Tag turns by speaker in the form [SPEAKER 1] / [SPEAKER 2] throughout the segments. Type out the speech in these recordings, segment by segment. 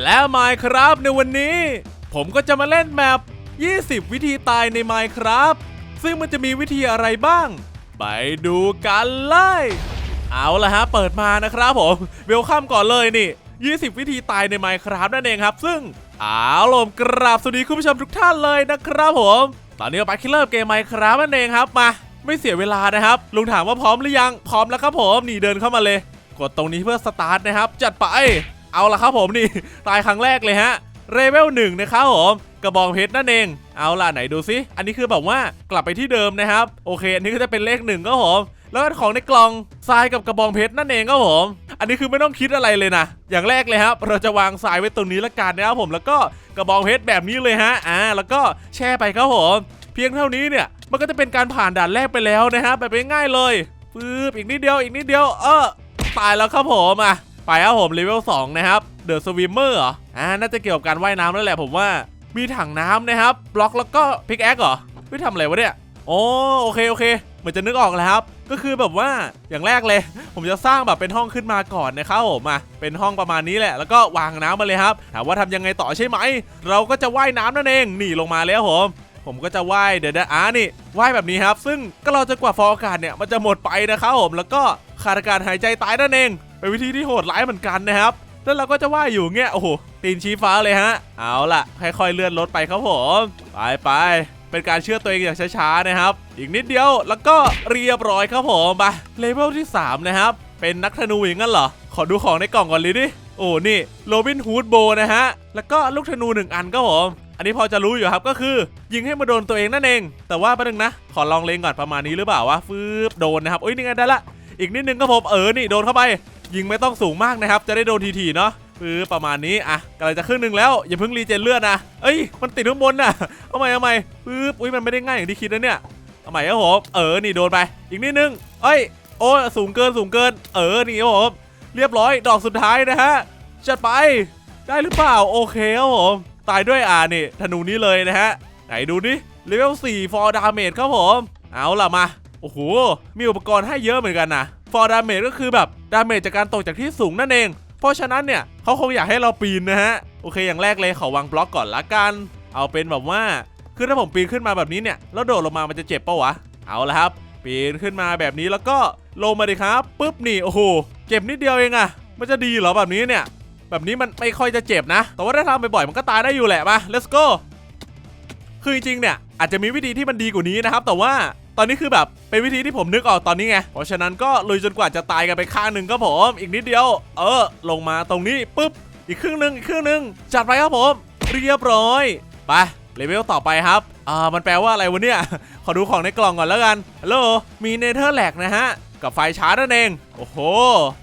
[SPEAKER 1] และ Minecraft ในวันนี้ ผมก็จะมาเล่นแมป 20 วิธีตายใน Minecraft ซึ่งมันจะมีวิธีอะไรบ้าง ไปดูกันเลย เอาละฮะ เปิดมานะครับผม เวลคัมก่อนเลยนี่ 20 วิธีตายใน Minecraft นั่นเองครับ ซึ่งเอาลมกราบสวัสดีคุณผู้ชมทุกท่านเลยนะครับผม ตอนนี้ไปคิลเลอร์เกม Minecraft นั่นเองครับมาไม่เสียเวลานะครับ ลุงถามว่าพร้อมหรือยัง พร้อมแล้วครับผม นี่เดินเข้ามาเลย กดตรงนี้เพื่อสตาร์ทนะครับ จัดไป เอาละครับผมนี่ ตายครั้งแรกเลยฮะเรเวลหนึ่งนะครับผมกระบองเพชรนั่นเอง เอาล่ะไหนดูซิอันนี้คือแบบว่ากลับไปที่เดิมนะครับ โอเค อันนี้ก็จะเป็นเลขหนึ่งก็ผมแล้วก็ของในกล่องทรายกับกระบองเพชรนั่นเองก็ผม อันนี้คือไม่ต้องคิดอะไรเลยนะ อย่างแรกเลยครับ เราจะวางทรายไว้ตรงนี้ละกันนะครับผม แล้วก็กระบองเพชรแบบนี้เลยฮะ อ่า แล้วก็แช่ไปครับผม เพียงเท่านี้เนี่ย มันก็จะเป็นการผ่านด่านแรกไปแล้วนะฮะ แบบง่ายๆเลย ปึ๊บ อีกนิดเดียว อีกนิดเดียว เออ ตายแล้วครับผมอะ ไปครับผมเลเวล2นะครับเดอะสวิมเมอร์เหรออ่าน่าจะเกี่ยวกับการว่ายน้ำนั่นแหละผมว่ามีถังน้ำนะครับบล็อกแล้วก็พิกแอคเหรอไม่ทำอะไรวะเนี่ยโอ้โอเคโอเคเหมือนจะนึกออกแล้วครับ ก็คือแบบว่าอย่างแรกเลย ผมจะสร้างแบบเป็นห้องขึ้นมาก่อนนะครับผมอะเป็นห้องประมาณนี้แหละ แล้วก็วางน้ำมาเลยครับถามว่าทำยังไงต่อใช่ไหม เราก็จะว่ายน้ำนั่นเองนี่ลงมาแล้วผมผมก็จะว่ายเดี๋ยวนะอ่านี่ว่ายแบบนี้ครับ ซึ่งก็เราจะกว่าฟองอากาศเนี่ยมันจะหมดไปนะครับผมแล้วก็ขาดอากาศหายใจตายนั่นเอง เป็นวิธีที่โหดร้ายเหมือนกันนะครับแล้วเราก็จะว่ายอยู่เงี้ยโอ้โหตีนชี้ฟ้าเลยฮะ เอาล่ะค่อยๆเลื่อนรถไปครับผมไปไปเป็นการเชื่อตัวเองอย่างช้าๆนะครับ อีกนิดเดียวแล้วก็เรียบร้อยครับผมไปเลเวลที่ 3 นะครับ เป็นนักธนูอย่างนั้นเหรอ ขอดูของในกล่องก่อนเลยดิโอ้นี่โรบินฮูดโบนะฮะ แล้วก็ลูกธนูหนึ่งอันครับผมอันนี้พอจะรู้อยู่ครับก็คือ ยิงให้มาโดนตัวเองนั่นเอง แต่ว่าป๊บนึงนะ ขอลองเลงก่อนประมาณนี้หรือเปล่าวะฟืบโดนนะครับโอ้ยนี่ไงได้ละอีกนิดนึงก็ผมเออนี่โดนเข้าไป ยิงไม่ต้องสูงมากนะครับ จะได้โดนทีๆเนาะคือประมาณนี้อะกำลังจะครึ่งหนึ่งแล้วอย่าเพิ่งรีเจนเลือดนะเอ้ยมันติดข้างบนน่ะเอาใหม่เอาใหม่ปึ๊บอุ้ยมันไม่ได้ง่ายอย่างที่คิดนะเนี่ยเอาใหม่ครับผมเออนี่โดนไป อีกนิดนึงเอ้ยโอ้สูงเกินสูงเกิน เออนี่ครับผมเรียบร้อยดอกสุดท้ายนะฮะจัดไปได้หรือเปล่าโอเคครับผมตายด้วยอ่านี่ธนูนี้เลยนะฮะไหนดูดิเลเวล4 for damage ครับผม เอาล่ะมาโอ้โหมีอุปกรณ์ให้เยอะเหมือนกันนะ for damage ก็คือแบบดาเมจจากการตกจากที่สูงนั่นเอง เพราะฉะนั้นเนี่ยเขาคงอยากให้เราปีนนะฮะ โอเคอย่างแรกเลยขอวางบล็อกก่อนละกัน เอาเป็นแบบว่า คือถ้าผมปีนขึ้นมาแบบนี้เนี่ย แล้วโดดลงมามันจะเจ็บปะวะ เอาละครับ ปีนขึ้นมาแบบนี้แล้วก็ลงมาดิครับปุ๊บนี่โอ้โหเจ็บนิดเดียวเองอะมันจะดีเหรอแบบนี้เนี่ย แบบนี้มันไม่ค่อยจะเจ็บนะ แต่ว่าถ้าทำบ่อยๆมันก็ตายได้อยู่แหละมา let's go คือจริงๆเนี่ยอาจจะมีวิธีที่มันดีกว่านี้นะครับ แต่ว่า ตอนนี้คือแบบเป็นวิธีที่ผมนึกออกตอนนี้ไง เพราะฉะนั้นก็ลุยจนกว่าจะตายกันไปข้างหนึ่งก็ผม อีกนิดเดียว เออ ลงมาตรงนี้ปุ๊บ อีกครึ่งหนึ่งอีกครึ่งหนึ่งจัดไปครับผม เรียบร้อย ไปเลเวลต่อไปครับ อ่า มันแปลว่าอะไรวะเนี่ย ขอดูของในกล่องก่อนแล้วกันฮัลโหลมีเนเธอร์แลกนะฮะ กับไฟชาร์จนั่นเอง โอ้โห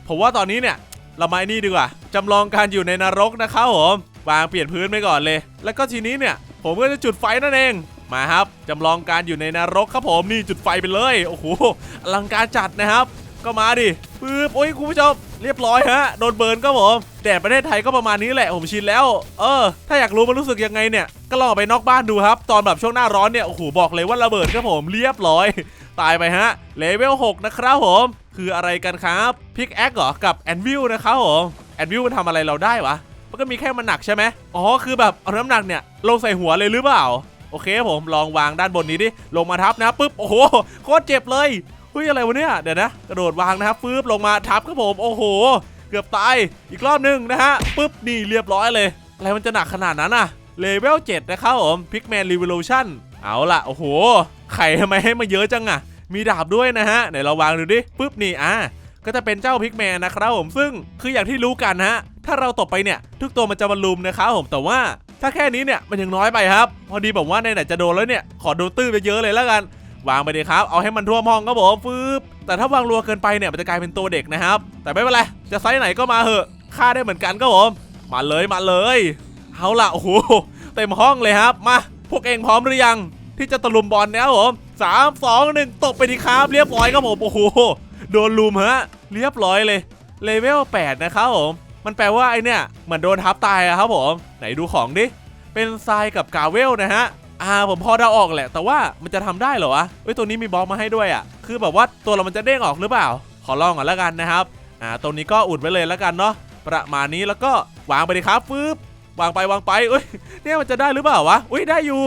[SPEAKER 1] ผมว่าตอนนี้เนี่ย เรามาไอ้นี่ดีกว่าจำลองการอยู่ในนรกนะครับผม วางเปลี่ยนพื้นไปก่อนเลย แล้วก็ทีนี้เนี่ย ผมก็จะจุดไฟนั่นเอง มาครับจำลองการอยู่ในนรกครับผมนี่จุดไฟไปเลยโอ้โหอลังการจัดนะครับ ก็มาดิปึ๊บโอ้ยคุณผู้ชมเรียบร้อยฮะโดนเบิร์นก็ผมแดดประเทศไทยก็ประมาณนี้แหละผมชินแล้ว เออ ถ้าอยากรู้มันรู้สึกยังไงเนี่ย ก็ลองออกไปนอกบ้านดูครับ ตอนแบบช่วงหน้าร้อนเนี่ยโอ้โหบอกเลยว่าระเบิดครับผมเรียบร้อย ตายไปฮะเลเวล6นะครับผมคืออะไรกันครับพิกแอคเหรอกับแอนวิลนะครับผมแอนวิลมันทำอะไรเราได้วะมันก็มีแค่มันหนักใช่ไหมอ๋อคือแบบเอาน้ำหนักเนี่ยลงใส่หัวเลยหรือเปล่า โอเคผมลองวางด้านบนนี้ดิลงมาทับนะปุ๊บโอ้โหโคตรเจ็บเลยเฮ้ยอะไรวะเนี่ยเดี๋ยวนะกระโดดวางนะครับปึ๊บลงมาทับครับผมโอ้โห เกือบตายอีกรอบหนึ่งนะฮะปุ๊บนี่เรียบร้อยเลยอะไรมันจะหนักขนาดนั้นอะเลเวล7นะครับผม Pigman Revolution เอาล่ะโอ้โหไข่ทำไมให้มาเยอะจังอะมีดาบด้วยนะฮะไหนเราวางดูดิปุ๊บนี่อะก็จะเป็นเจ้าพิกแมนนะครับผมซึ่งคืออย่างที่รู้กันฮะถ้าเราตกไปเนี่ย ทุกตัวมันจะมาลุมนะครับผมแต่ว่า ถ้าแค่นี้เนี่ยมันยังน้อยไปครับ พอดีแบบว่าในไหนจะโดนแล้วเนี่ยขอโดนตื้อไปเยอะเลยแล้วกัน วางไปเลยครับ เอาให้มันทั่วมห้องครับผมฟืบแต่ถ้าวางรัวเกินไปเนี่ยมันจะกลายเป็นตัวเด็กนะครับ แต่ไม่เป็นไรจะไซส์ไหนก็มาเหอะฆ่าได้เหมือนกันครับผมมาเลยมาเลยเอาล่ะโอ้โหเต็มห้องเลยครับ มา พวกเองพร้อมหรือยัง ที่จะตะลุมบอลเนี่ยผมสามสองหนึ่งตบไปดีครับ เรียบร้อยครับผมโอ้โหโดนลุมฮะ เรียบร้อยเลยเลเวล8นะครับผม มันแปลว่าไอเนี่ยเหมือนโดนทับตายอะครับผม ไหนดูของดิ เป็นทรายกับกาเวลนะฮะ อ่าผมพอเดาออกแหละ แต่ว่ามันจะทำได้เหรอวะเอ้ยตัวนี้มีบล็อกมาให้ด้วยอะคือแบบว่าตัวเรามันจะเด้งออกหรือเปล่า ขอลองก่อนแล้วกันนะครับ อ่าตรงนี้ก็อุดไว้เลยแล้วกันเนาะ ประมาณนี้แล้วก็วางไปดิครับฟืบวางไปวางไปเอ้ยเนี่ยมันจะได้หรือเปล่าวะอุ้ยได้อยู่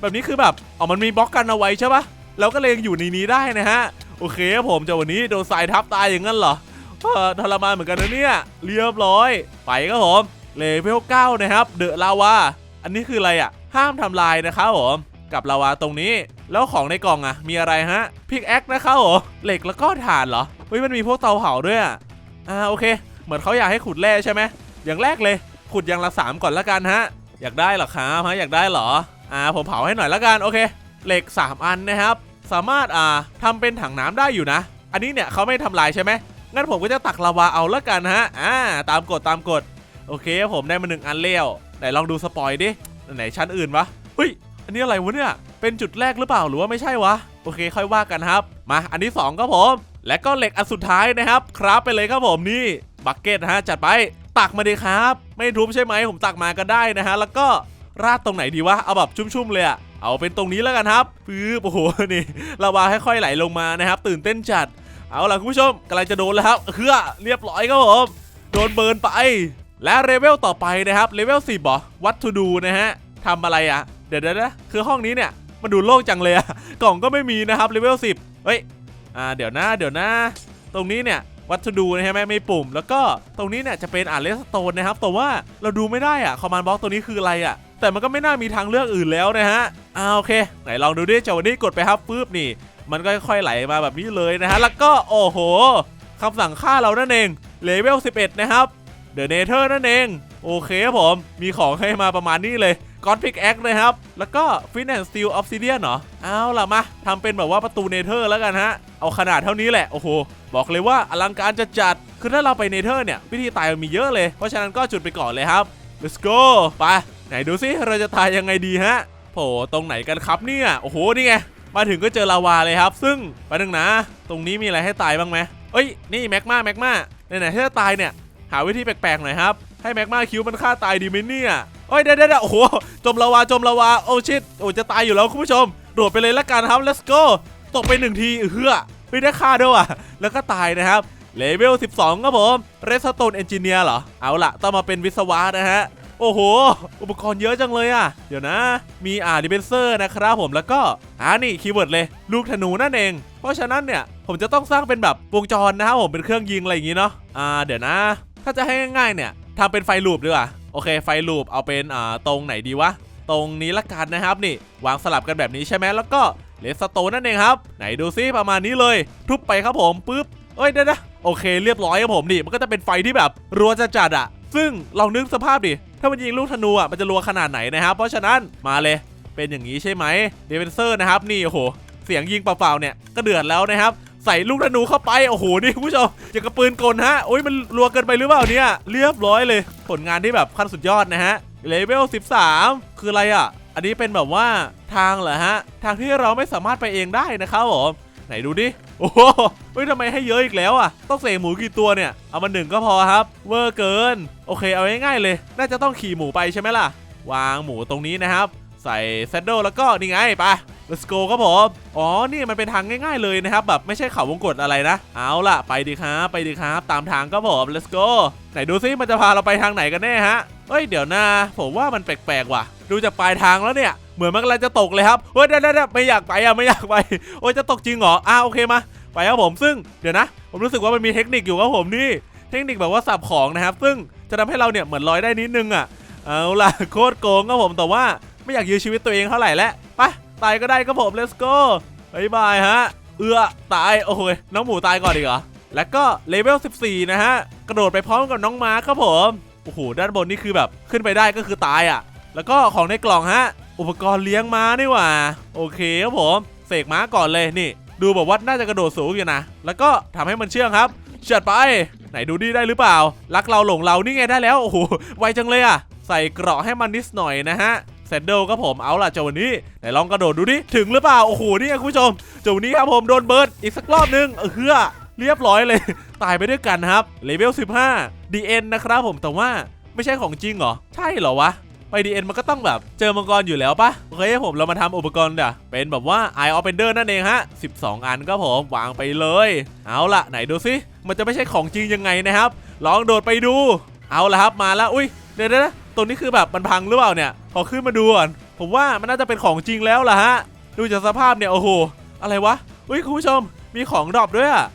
[SPEAKER 1] แบบนี้คือแบบอ๋อมันมีบล็อกกันเอาไว้ใช่ปะเราก็เลยยังอยู่ในนี้ได้นะฮะ โอเคครับผมจะวันนี้โดนทรายทับตายอย่างนั้นเหรอ ทรมานเหมือนกันนะเนี่ยเรียบร้อย ไปครับผมเลเวล9นะครับ เดอะลาวาอันนี้คืออะไรอะ ห้ามทำลายนะครับผมกับลาวาตรงนี้ แล้วของในกล่องอะ มีอะไรฮะพิกแอคนะครับผมเหล็กแล้วก็ถ่านเหรอเฮ้ยมันมีพวกเตาเผาด้วยอะอ่าโอเค เหมือนเขาอยากให้ขุดแร่ใช่ไหมอย่างแรกเลย ขุดอย่างละสามก่อนละกันฮะ อยากได้หรอครับฮะอยากได้เหรออ่าผมเผาให้หน่อยละกันโอเค เหล็ก 3 อันนะครับ สามารถอ่าทำเป็นถังน้ำได้อยู่นะ อันนี้เนี่ยเขาไม่ทำลายใช่ไหม งั้นผมก็จะตักลาวาเอาละกันฮะ อ่า ตามกฎตามกฎ โอเคผมได้มาหนึ่งอันเลี้ยวไหนลองดูสปอยดิ ไหนชั้นอื่นวะ เฮ้ย อันนี้อะไรวะเนี่ย เป็นจุดแรกหรือเปล่าหรือว่าไม่ใช่วะ โอเคค่อยว่ากันครับ มาอันที่สองครับผม และก็เหล็กอันสุดท้ายนะครับ ครับไปเลยครับผมนี่ บักเก็ตฮะจัดไป ตักมาดีครับ ไม่ทุบใช่ไหมผมตักมาก็ได้นะฮะ แล้วก็ราดตรงไหนดีวะ เอาแบบชุ่มๆเลยอะเอาเป็นตรงนี้แล้วกันครับปื๊บโอ้โหนี่ลาวาค่อยๆไหลลงมานะครับ ตื่นเต้นจัด เอาล่ะคุณผู้ชมกำลังจะโดนแล้วครับเฮือเรียบร้อยครับผมโดนเบิร์นไป และเลเวลต่อไปนะครับเลเวล10บอวัตทูดูนะฮะทำอะไรอะเดี๋ยวๆนะคือห้องนี้เนี่ยมันดูโล่งจังเลยอะกล่องก็ไม่มีนะครับเลเวล10เฮ้ยอ่าเดี๋ยวนะเดี๋ยวนะ ตรงนี้เนี่ยวัตถุดูนะฮะไม่ไม่ปุ่ม แล้วก็ตรงนี้เนี่ยจะเป็นอ่านเลสโตนนะครับแต่ว่าเราดูไม่ได้อะคอมมานด์บล็อกตัวนี้คืออะไรอะแต่มันก็ไม่น่ามีทางเลือกอื่นแล้วนะฮะอ่าโอเค ไหนลองดูดิเจ้าวันนี้กดไปครับปึ๊บนี่ มันก็ค่อยๆไหลมาแบบนี้เลยนะฮะ แล้วก็โอ้โหคำสั่งฆ่าเรานั่นเองเลเวล 11 นะครับเดอะเนเธอร์นั่นเอง โอเคครับผม มีของให้มาประมาณนี้เลยก้อนพิกแอคนะครับ แล้วก็ฟินแอนสตีลออฟซิเดียนเหรอ เอาล่ะมาทำเป็นแบบว่าประตูเนเธอร์แล้วกันฮะ เอาขนาดเท่านี้แหละ โอ้โห บอกเลยว่าอลังการจะจัด คือถ้าเราไปเนเธอร์เนี่ย วิธีตายมันมีเยอะเลย เพราะฉะนั้นก็จุดไปก่อนเลยครับ let's go ไป ไหนดูซิเราจะตายยังไงดีฮะโผตรงไหนกันครับเนี่ย โอ้โห นี่ไง มาถึงก็เจอลาวาเลยครับ ซึ่งไปหนึ่งนะ ตรงนี้มีอะไรให้ตายบ้างไหมเอ้ย นี่แม็กมาแม็กมาไหนๆถ้าตายเนี่ย หาวิธีแปลกๆหน่อยครับ ให้แม็กมาคิวมันฆ่าตายดีไหมเนี่ยโอ้ยเดี๋ยวเดี๋ยวโอ้โห จมลาวา จมลาวา โอ้ชิตโอ้จะตายอยู่แล้วคุณผู้ชม โดดไปเลยละกันครับ let's go ตกไปหนึ่งทีเฮือไม่ได้ฆ่าด้วยอะ แล้วก็ตายนะครับ เลเวล 12 ครับผม เรสโตนเอนจิเนียร์เหรอ เอาล่ะ ต้องมาเป็นวิศวะนะฮะ โอ้โห อุปกรณ์เยอะจังเลยอะ เดี๋ยวนะ มีอ่าดิเบนเซอร์นะครับผมแล้วก็อ่านี่คีย์เวิร์ดเลย ลูกธนูนั่นเอง เพราะฉะนั้นเนี่ย ผมจะต้องสร้างเป็นแบบวงจรนะครับผมเป็นเครื่องยิงอะไรอย่างงี้เนาะอ่าเดี๋ยวนะ ถ้าจะให้ง่ายๆเนี่ยทำเป็นไฟลูปดีกว่าโอเคไฟลูปเอาเป็นอ่าตรงไหนดีวะตรงนี้ละกันนะครับนี่ วางสลับกันแบบนี้ใช่ไหมแล้วก็เลสโตนนั่นเองครับ ไหนดูซิประมาณนี้เลย ทุบไปครับผมปุ๊บเอ้ยเดี๋ยวนะโอเคเรียบร้อยครับผมนี่มันก็จะเป็นไฟที่แบบรัวจะจัดๆอะ ซึ่งลองนึกสภาพดิ ถ้ามันยิงลูกธนูอะมันจะรัวขนาดไหนนะครับ เพราะฉะนั้นมาเลยเป็นอย่างนี้ใช่ไหมเดเวนเซอร์นะครับ นี่โอ้โห เสียงยิงเปล่าๆเนี่ยก็เดือดแล้วนะครับ ใส่ลูกธนูเข้าไป โอ้โห นี่คุณผู้ชมอย่างกับปืนกลฮะโอ้ยมันรัวเกินไปหรือเปล่าเนี่ยเรียบร้อยเลย ผลงานที่แบบขั้นสุดยอดนะฮะเลเวล13 คืออะไรอะ อันนี้เป็นแบบว่าทางเหรอฮะ ทางที่เราไม่สามารถไปเองได้นะครับผม ไหนดูดิ โอ้โหเฮ้ยทำไมให้เยอะอีกแล้วอะ ต้องเสกหมูกี่ตัวเนี่ย เอามาหนึ่งก็พอครับ เวอร์เกิน โอเค เอาง่ายๆเลย น่าจะต้องขี่หมูไปใช่ไหมล่ะ วางหมูตรงนี้นะครับ ใส่แซดเดิลแล้วก็นี่ไงไป let's go ครับผม อ๋อ นี่มันเป็นทางง่ายๆเลยนะครับ แบบไม่ใช่เขาวงกตอะไรนะ เอาล่ะ ไปดีครับ ไปดีครับ ตามทางก็ผม let's go ไหนดูซิมันจะพาเราไปทางไหนกันแน่ฮะ เฮ้ยเดี๋ยวนะผมว่ามันแปลกๆว่ะ ดูจากปลายทางแล้วเนี่ยเหมือนมันกำลังจะตกเลยครับเฮ้ยเดี๋ยวๆไม่อยากไปอะไม่อยากไปโอ้ยจะตกจริงเหรออ่าโอเคมาไปครับผมซึ่งเดี๋ยวนะ ผมรู้สึกว่ามันมีเทคนิคอยู่ครับผมนี่เทคนิคแบบว่าสับของนะครับ ซึ่งจะทำให้เราเนี่ยเหมือนลอยได้นิดนึงอะเอาล่ะโคตรโกงครับผมแต่ว่าไม่อยากยื้อชีวิตตัวเองเท่าไหร่แล้วไปตายก็ได้ครับผม let's go บายบายฮะ เอือตายโอ้โหยน้องหมูตายก่อนดีกเหรอแล้วก็เลเวล 14 นะฮะ กระโดดไปพร้อมกับน้องม้าครับผม อ้โหด้านบนนี่คือแบบขึ้นไปได้ก็คือตายอะ แล้วก็ของในกล่องฮะ อุปกรณ์เลี้ยงม้านี่หว่า โอเคครับผม เสกม้าก่อนเลยนี่ ดูแบบว่าน่าจะกระโดดสูงอยู่นะ แล้วก็ทำให้มันเชื่องครับเฉียดไป ไหนดูดีได้หรือเปล่า รักเราหลงเรานี่ไงได้แล้ว โอ้โห ไวจังเลยอะ ใส่เกราะให้มันนิดหน่อยนะฮะแซนเดลครับผมเอาล่ะเจ้าวันนี้ไหนลองกระโดดดูดิ ถึงหรือเปล่า โอ้โหนี่คุณผู้ชมเจ้าวันนี้ครับผมโดนเบิร์ดอีกสักรอบนึงเออ เรียบร้อยเลย ตายไปด้วยกันครับเลเวล15 DN นะครับผมแต่ว่าไม่ใช่ของจริงเหรอ ใช่เหรอวะ ไป DN มันก็ต้องแบบเจอมังกรอยู่แล้วปะโอเคผมเรามาทำอุปกรณ์เดี๋ยวเป็นแบบว่า Eye of Ender นั่นเองฮะ 12 อันก็ผมวางไปเลย เอาล่ะไหนดูซิมันจะไม่ใช่ของจริงยังไงนะครับ ลองโดดไปดู เอาละครับมาแล้วอุ้ยเดี๋ยวนะตรงนี้คือแบบมันพังหรือเปล่าเนี่ยขอขึ้นมาดูก่อนผมว่ามันน่าจะเป็นของจริงแล้วล่ะฮะ ดูจากสภาพเนี่ยโอ้โหอะไรวะอุ้ยคุณผู้ชมมีของดรอปด้วยอะ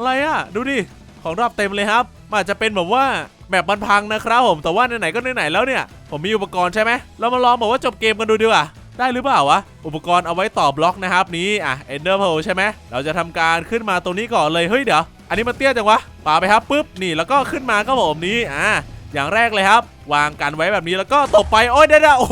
[SPEAKER 1] อะไรอะดูดิ ของรอปเต็มเลยครับอาจจะเป็นแบบว่าแบบมันพังนะครับผม แต่ว่าไหนๆก็ไหนๆแล้วเนี่ย ผมมีอุปกรณ์ใช่ไหมเรามาลองบอกว่าจบเกมกันดูดีกว่า ได้หรือเปล่าวะ อุปกรณ์เอาไว้ต่อบล็อกนะครับนี้ อะ Ender Pearl ใช่ไหม เราจะทำการขึ้นมาตรงนี้ก่อนเลย เฮ้ยเดี๋ยว อันนี้มันเตี้ยจังวะป่าไปครับปุ๊บ นี่แล้วก็ขึ้นมาก็ผมนี้ อ่า อย่างแรกเลยครับ วางกันไว้แบบนี้แล้วก็ตบไป โอ้ยได้ๆโอ้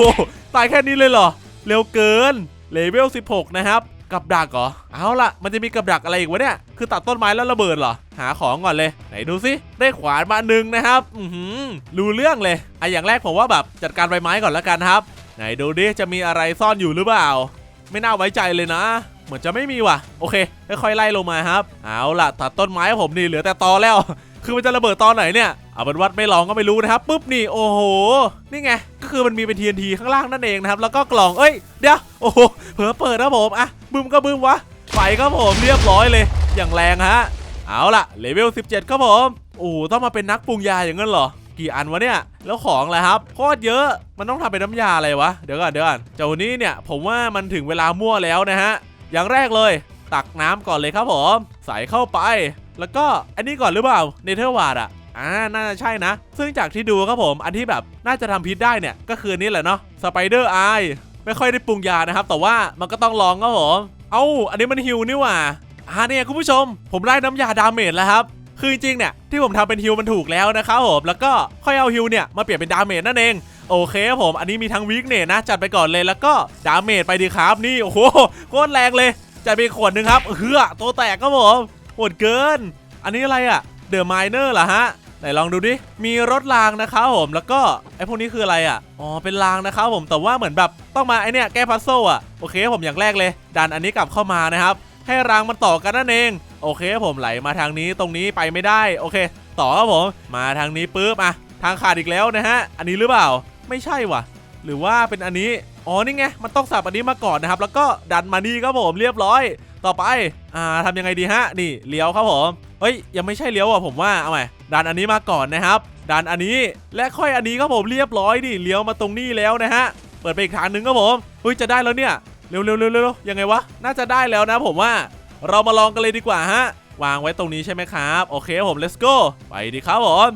[SPEAKER 1] ตายแค่นี้เลยเหรอ เร็วเกิน เลเวล 16 นะครับ กับดักเหรอ เอาล่ะ มันจะมีกับดักอะไรอีกวะเนี่ย คือตัดต้นไม้แล้วระเบิดเหรอ หาของก่อนเลย ไหนดูสิได้ขวานมาหนึ่งนะครับ อือหือรู้เรื่องเลยอะอย่างแรกผมว่าแบบจัดการใบไม้ก่อนแล้วกันครับ ไหนดูดิ จะมีอะไรซ่อนอยู่หรือเปล่า ไม่น่าไว้ใจเลยนะ เหมือนจะไม่มีว่ะ โอเค ค่อยๆไล่ลงมาครับ เอาล่ะ ตัดต้นไม้ผมนี่เหลือแต่ตอแล้ว คือมันจะระเบิดตอนไหนเนี่ย เอาเป็นวัดไม่ลองก็ไม่รู้นะครับปุ๊บนี่ โอ้โห นี่ไง คือมันมีเป็น TNT ข้างล่างนั่นเองนะครับ แล้วก็กล่อง เอ้ย เดี๋ยว โอ้โห เผลอเปิดนะผม อะ บึ้มก็บึ้มวะ ไฟก็ผม เรียบร้อยเลย อย่างแรงฮะ เอาล่ะ เลเวล 17 ครับผม โอ้โหต้องมาเป็นนักปรุงยาอย่างนั้นเหรอ กี่อันวะเนี่ย แล้วของอะไรครับโคตรเยอะ มันต้องทำเป็นน้ำยาอะไรวะ เดี๋ยวก่อน เดี๋ยวก่อน เจ้านี้เนี่ย ผมว่ามันถึงเวลามั่วแล้วนะฮะ อย่างแรกเลย ตักน้ำก่อนเลยครับผม ใส่เข้าไป แล้วก็ อันนี้ก่อนหรือเปล่า เนเธอร์วาร์ดอะ อ่าน่าจะใช่นะ ซึ่งจากที่ดูครับผมอันที่แบบน่าจะทำพิษได้เนี่ยก็คือนี่แหละเนาะสไปเดอร์ไอไม่ค่อยได้ปรุงยานะครับ แต่ว่ามันก็ต้องลองครับผมเอ้าอันนี้มันฮิวนี่หว่าอ่าเนี่ยคุณผู้ชม ผมได้น้ำยาดาเมจแล้วครับคือจริงเนี่ยที่ผมทำเป็นฮิวมันถูกแล้วนะครับผมแล้วก็ค่อยเอาฮิวเนี่ยมาเปลี่ยนเป็นดาเมจนั่นเองโอเคครับผมอันนี้มีทั้งวีคเนตนะ จัดไปก่อนเลยแล้วก็ดาเมจไปดีครับนี่โอ้โหโคตรแรงเลยจัดไปขวดหนึ่งครับเฮือตัวแตกครับผมโหดเกิน อันนี้อะไรอะเดอะไมเนอร์เหรอฮะ ไหนลองดูดิ มีรถรางนะครับผมแล้วก็ไอพวกนี้คืออะไรอะ อ๋อเป็นรางนะครับผมแต่ว่าเหมือนแบบต้องมาไอเนี่ยแก้พัซโซอะโอเคผมอย่างแรกเลยดันอันนี้กลับเข้ามานะครับ ให้รางมันต่อกันนั่นเองโอเคผมไหลมาทางนี้ตรงนี้ไปไม่ได้โอเค ต่อครับผมมาทางนี้ปุ๊บอะทางขาดอีกแล้วนะฮะอันนี้หรือเปล่าไม่ใช่ว่ะ หรือว่าเป็นอันนี้ อ๋อนี่ไงมันต้องสับอันนี้มาก่อนนะครับแล้วก็ดันมานี่ครับผมเรียบร้อย ต่อไปอ่าทำยังไงดีฮะนี่เลี้ยวครับผมเฮ้ยยังไม่ใช่เลี้ยวอะผมว่าเอาใหม่ดันอันนี้มาก่อนนะครับดันอันนี้และค่อยอันนี้ครับผมเรียบร้อยดิเลี้ยวมาตรงนี้แล้วนะฮะเปิดไปอีกทางหนึ่งครับผมเฮ้ยจะได้แล้วเนี่ยเร็วเร็วเร็วเร็วยังไงวะน่าจะได้แล้วนะผมว่าเรามาลองกันเลยดีกว่าฮะวางไว้ตรงนี้ใช่ไหมครับ โอเคผม let's go ไปดีครับผม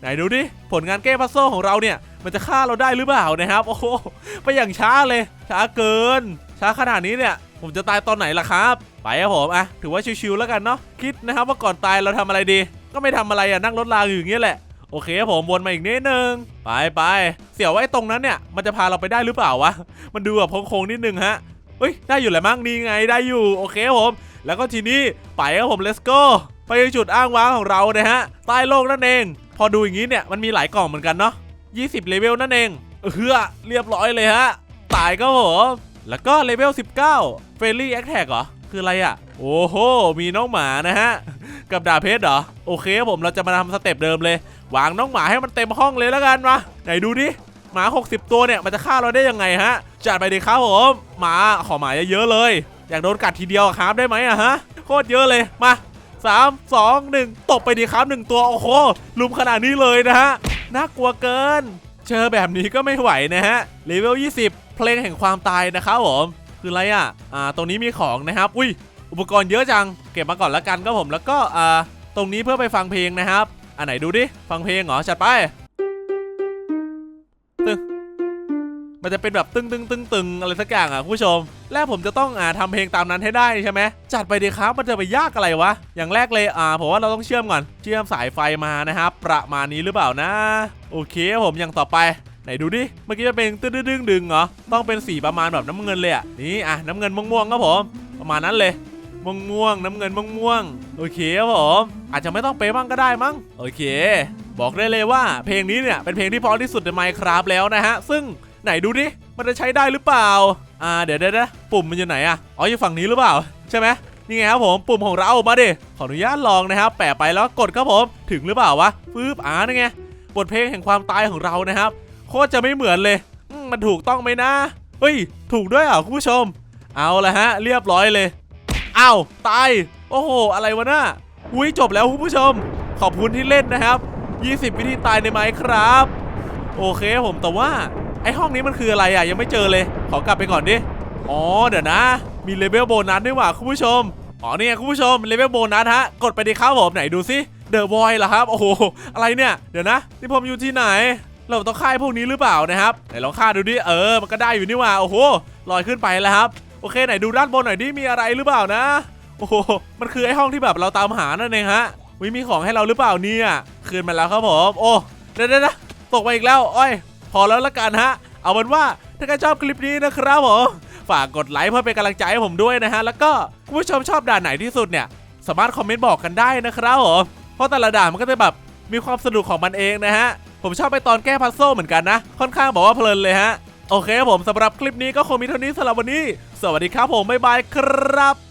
[SPEAKER 1] ไหนดูดิผลงานแก้พัซโซของเราเนี่ย มันจะฆ่าเราได้หรือเปล่านะครับ โอ้โหไปอย่างช้าเลย ช้าเกิน ช้าขนาดนี้เนี่ย ผมจะตายตอนไหนล่ะครับ ไปครับผมอะถือว่าชิวๆแล้วกันเนาะคิดนะครับว่าก่อนตายเราทำอะไรดี ก็ไม่ทำอะไรอะนั่งรถรางอยู่อย่างเงี้ยแหละโอเคครับผมวนมาอีกนิดนึงไปไปเสี่ยวไอ้ตรงนั้นเนี่ยมันจะพาเราไปได้หรือเปล่าวะมันดูแบบโค้งๆนิดนึงฮะเฮ้ยได้อยู่แหละมั้งนี่ไงได้อยู่โอเคครับผมแล้วก็ทีนี้ไปครับผม let's go ไปยังจุดอ้างว้างของเรานะฮะใต้โลกนั่นเอง พอดูอย่างนี้เนี่ยมันมีหลายกล่องเหมือนกันเนาะ 20 เลเวลนั่นเองเออเรียบร้อยเลยฮะ ตายก็ผมแล้วก็เลเวล 19 f r i e n d l y Attack เหรอ คืออะไรอะ โอ้โห มีน้องหมานะฮะ กับดาเพชรเหรอ โอเคผมเราจะมาทำสเต็ปเดิมเลย วางน้องหมาให้มันเต็มห้องเลยแล้วกันมา ไหนดูดิ หมา 60 ตัวเนี่ย มันจะฆ่าเราได้ยังไงฮะ จัดไปดิครับผม หมาขอหมาเยอะๆเลย อยากโดนกัดทีเดียวครับได้ไหมอะฮะ โคตรเยอะเลย มาสามสองหนึ่งตบไปดีครับหนึ่งตัว โอ้โห ลุมขนาดนี้เลยนะฮะ น่ากลัวเกิน เจอแบบนี้ก็ไม่ไหวนะฮะเลเวล 20 เพลงแห่งความตายนะครับผมคืออะไรอะ อ่า ตรงนี้มีของนะครับ อุ้ย อุปกรณ์เยอะจัง เก็บมาก่อนละกันครับผม แล้วก็ อ่า ตรงนี้เพื่อไปฟังเพลงนะครับ อันไหนดูดิ ฟังเพลงเหรอ จัดไปตึง มันจะเป็นแบบตึงตึงตึงตึงอะไรสักอย่างอะคุณผู้ชม และผมจะต้องอ่าทำเพลงตามนั้นให้ได้ใช่ไหมจัดไปดีครับมันจะไปยากอะไรวะ อย่างแรกเลยอ่าผมว่าเราต้องเชื่อมก่อน เชื่อมสายไฟมานะครับประมาณนี้หรือเปล่านะ โอเคผมอย่างต่อไปไหนดูดิ เมื่อกี้จะเป็นตึ้งดึงดึงเหรอ ต้องเป็นสีประมาณแบบน้ำเงินเลยอะ นี่อะน้ำเงินม่วงๆครับผม ประมาณนั้นเลยม่วงม่วงๆน้ำเงินม่วงม่วงๆโอเคครับผมอาจจะไม่ต้องเป๊ะบ้างก็ได้มั้งโอเค บอกได้เลยว่าเพลงนี้เนี่ยเป็นเพลงที่พราะที่สุดใน Minecraft แล้วนะฮะ ซึ่ง ไหนดูดิ มันจะใช้ได้หรือเปล่า อ่าเดี๋ยวเดี๋ยวเดี๋ยวปุ่มมันอยู่ไหนอะอ๋อ อยู่ฝั่งนี้หรือเปล่า ใช่ไหมนี่ไงครับผม ปุ่มของเรา มาดิ ขออนุญาตลองนะครับ แปะไปแล้วกดครับผม ถึงหรือเปล่าวะฟืบอ่านี่ไง บทเพลงแห่งความตายของเรานะครับ โคตรจะไม่เหมือนเลย มันถูกต้องไหมนะ เฮ้ย ถูกด้วยเหรอคุณผู้ชม เอาละฮะ เรียบร้อยเลยอ้าวตาย โอ้โห อะไรวะน่าอุ้ยจบแล้วคุณผู้ชม ขอบคุณที่เล่นนะครับ 20 วิธีตายในไมค์ครับ โอเคผมแต่ว่า ไอห้องนี้มันคืออะไรอะยังไม่เจอเลย ขอกลับไปก่อนดิ อ๋อเดี๋ยวนะ มีเลเวลโบนัสด้วยว่ะคุณผู้ชม อ๋อเนี่ยคุณผู้ชมเลเวลโบนัสฮะ กดไปดีครับผมไหนดูสิเดอะบอยเหรอครับ โอ้โห อะไรเนี่ย เดี๋ยวนะ นี่ผมอยู่ที่ไหน เราต้องค่าพวกนี้หรือเปล่านะครับ ไหนลองค่าดูดิ เออ มันก็ได้อยู่นี่ว่า โอ้โห ลอยขึ้นไปแล้วครับ โอเค ไหนดูด้านบนหน่อยดิ มีอะไรหรือเปล่านะ โอ้โห มันคือไอ้ห้องที่แบบเราตามหานั่นเองฮะวิมีของให้เราหรือเปล่าเนี่ย คืนมาแล้วครับผม โอ้เดี๋ยวเดี๋ยวเดี๋ยวตกไปอีกแล้ว อ้อย พอแล้วละกันฮะ เอาเป็นว่าถ้าใครชอบคลิปนี้นะครับผมฝากกดไลค์เพื่อเป็นกำลังใจให้ผมด้วยนะฮะ แล้วก็คุณผู้ชมชอบด่านไหนที่สุดเนี่ย สามารถคอมเมนต์บอกกันได้นะครับผมเพราะแต่ละด่านมันก็จะแบบมีความสนุกของมันเองนะฮะ ผมชอบไปตอนแก้พัซโซลเหมือนกันนะ ค่อนข้างบอกว่าเพลินเลยฮะ โอเคผมสำหรับคลิปนี้ก็คงมีเท่านี้สำหรับวันนี้ สวัสดีครับผมบ๊ายบายครับ